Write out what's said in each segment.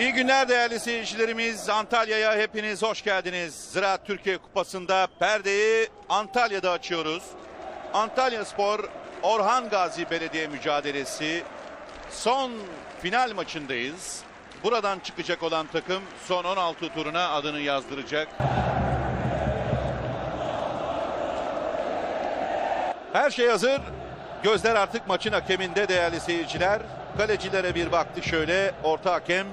İyi günler değerli seyircilerimiz. Antalya'ya hepiniz hoş geldiniz. Ziraat Türkiye Kupası'nda perdeyi Antalya'da açıyoruz. Antalya Spor Orhan Gazi Belediye mücadelesi son final maçındayız. Buradan çıkacak olan takım son 16 turuna adını yazdıracak. Her şey hazır. Gözler artık maçın hakeminde değerli seyirciler. Kalecilere bir baktı şöyle orta hakem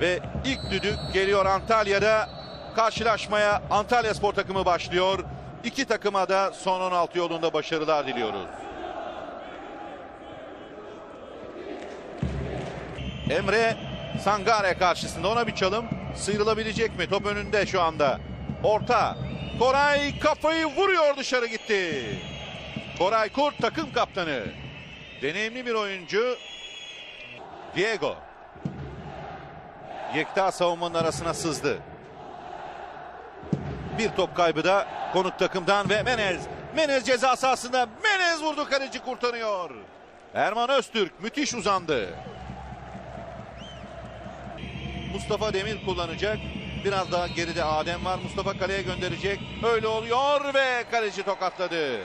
ve ilk düdük geliyor Antalya'da. Karşılaşmaya Antalya Spor takımı başlıyor. İki takıma da son 16 yolunda başarılar diliyoruz. Emre Sangare karşısında ona bir çalım sıyrılabilecek mi? Top önünde şu anda. Orta. Koray kafayı vuruyor dışarı gitti. Koray Kurt takım kaptanı. Deneyimli bir oyuncu. Diego. Yekta savunmanın arasına sızdı. Bir top kaybı da konuk takımdan ve Menez. Menez ceza sahasında. Menez vurdu kaleci kurtarıyor. Erman Öztürk müthiş uzandı. Mustafa Demir kullanacak. Biraz daha geride Adem var. Mustafa kaleye gönderecek. Öyle oluyor ve kaleci tokatladı.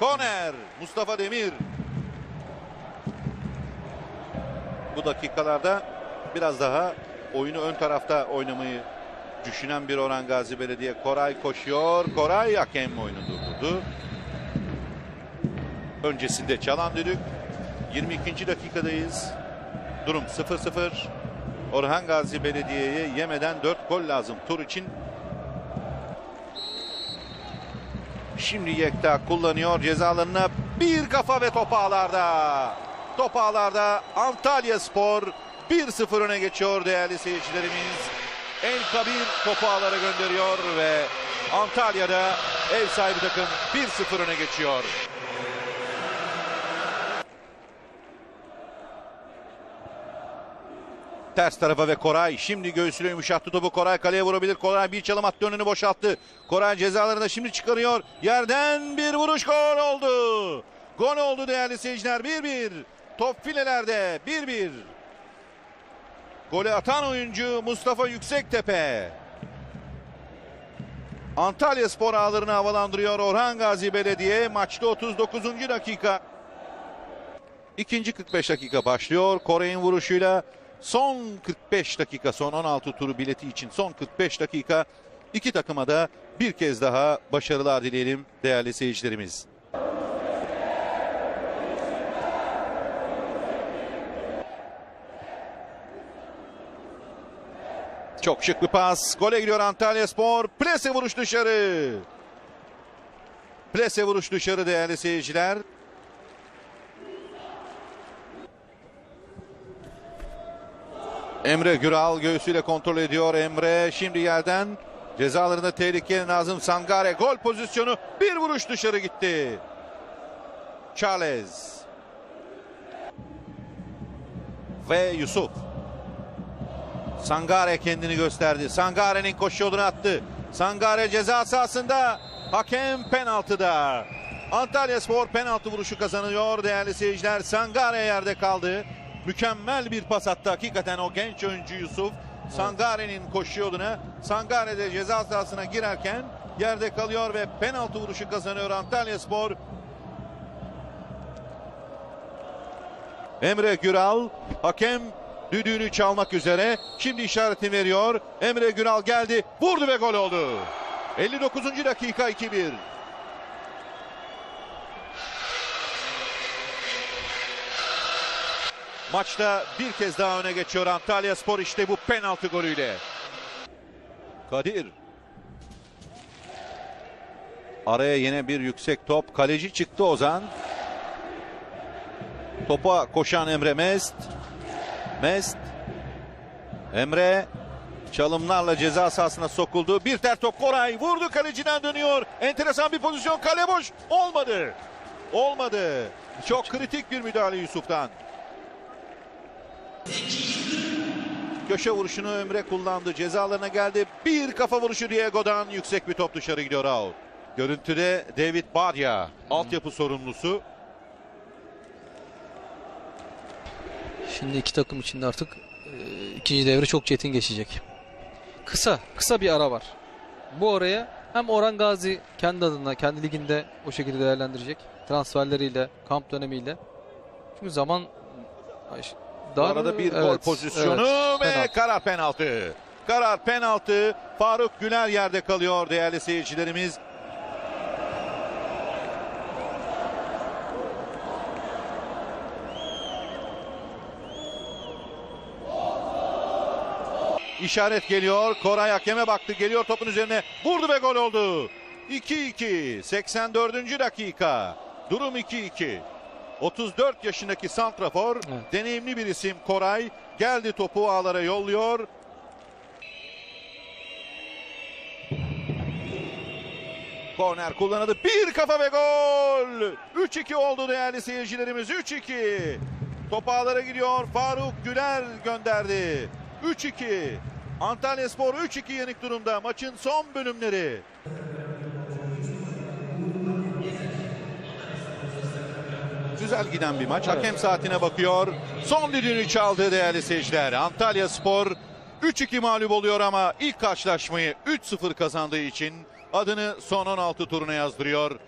Koner, Mustafa Demir. Bu dakikalarda biraz daha oyunu ön tarafta oynamayı düşünen bir Orhan Gazi Belediye. Koray koşuyor. Koray hakem oyunu durdurdu. Öncesinde çalan düdük. 22. dakikadayız. Durum 0-0. Orhan Gazi Belediye'ye yemeden 4 gol lazım tur için. Şimdi Yekta kullanıyor cezalarına bir kafa ve top ağlarda. Top ağlarda Antalya Spor 1-0 öne geçiyor değerli seyircilerimiz. El Kabir topu ağlara gönderiyor ve Antalya'da ev sahibi takım 1-0 öne geçiyor. Ters tarafa ve Koray şimdi göğsüyle yumuşattı topu Koray kaleye vurabilir. Koray bir çalım attı önünü boşalttı. Koray cezalarını şimdi çıkarıyor. Yerden bir vuruş gol oldu. Gol oldu değerli seyirciler 1-1. Top filelerde 1-1. Golü atan oyuncu Mustafa Yüksektepe. Antalya Spor ağlarını havalandırıyor Orhan Gazi Belediye. Maçta 39. dakika. İkinci 45 dakika başlıyor. Koray'ın vuruşuyla son 45 dakika son 16 turu bileti için son 45 dakika iki takıma da bir kez daha başarılar dileyelim değerli seyircilerimiz. Çok şık bir pas. Gole gidiyor Antalya Spor. Plase vuruş dışarı. Plase vuruş dışarı değerli seyirciler. Emre Güral göğsüyle kontrol ediyor. Emre şimdi yerden cezalarında tehlike Nazım Sangare gol pozisyonu bir vuruş dışarı gitti. Charles ve Yusuf. Sangare kendini gösterdi. Sangare'nin koşu yolunu attı. Sangare ceza sahasında. Hakem penaltıda. Antalya Spor penaltı vuruşu kazanıyor değerli seyirciler. Sangare yerde kaldı. Mükemmel bir pas attı hakikaten o genç oyuncu Yusuf. Sangare'nin koşu yoluna. Sangare de ceza sahasına girerken yerde kalıyor ve penaltı vuruşu kazanıyor Antalya Spor. Emre Güral hakem düdüğünü çalmak üzere. Şimdi işaretini veriyor. Emre Güral geldi. Vurdu ve gol oldu. 59. dakika 2-1. Maçta bir kez daha öne geçiyor Antalya Spor işte bu penaltı golüyle. Kadir. Araya yine bir yüksek top. Kaleci çıktı Ozan. Topa koşan Emre Mest. Mest. Emre çalımlarla ceza sahasına sokuldu. Bir ter top Koray vurdu kaleciden dönüyor. Enteresan bir pozisyon kale boş. Olmadı. Olmadı. Çok kritik bir müdahale Yusuf'tan. Köşe vuruşunu Emre kullandı. Cezalarına geldi. Bir kafa vuruşu Diego'dan yüksek bir top dışarı gidiyor out. Görüntüde David Barya altyapı sorumlusu. Şimdi iki takım içinde artık e, ikinci devre çok çetin geçecek. Kısa, kısa bir ara var. Bu araya hem Orhan Gazi kendi adına, kendi liginde o şekilde değerlendirecek. Transferleriyle, kamp dönemiyle. Çünkü zaman Bu dar- arada bir gol evet, pozisyonu evet, ve penaltı. karar penaltı. Karar penaltı. Faruk Güler yerde kalıyor değerli seyircilerimiz. İşaret geliyor. Koray hakeme baktı. Geliyor topun üzerine. Vurdu ve gol oldu. 2-2. 84. dakika. Durum 2-2. 34 yaşındaki santrafor Evet. deneyimli bir isim Koray geldi topu ağlara yolluyor. Korner kullanıldı. Bir kafa ve gol. 3-2 oldu değerli seyircilerimiz. 3-2. Top ağlara gidiyor. Faruk Güler gönderdi. 3-2. Antalya Spor 3-2 yenik durumda. Maçın son bölümleri. Güzel giden bir maç. Hakem saatine bakıyor. Son düdüğünü çaldı değerli seyirciler. Antalya Spor 3-2 mağlup oluyor ama ilk karşılaşmayı 3-0 kazandığı için adını son 16 turuna yazdırıyor.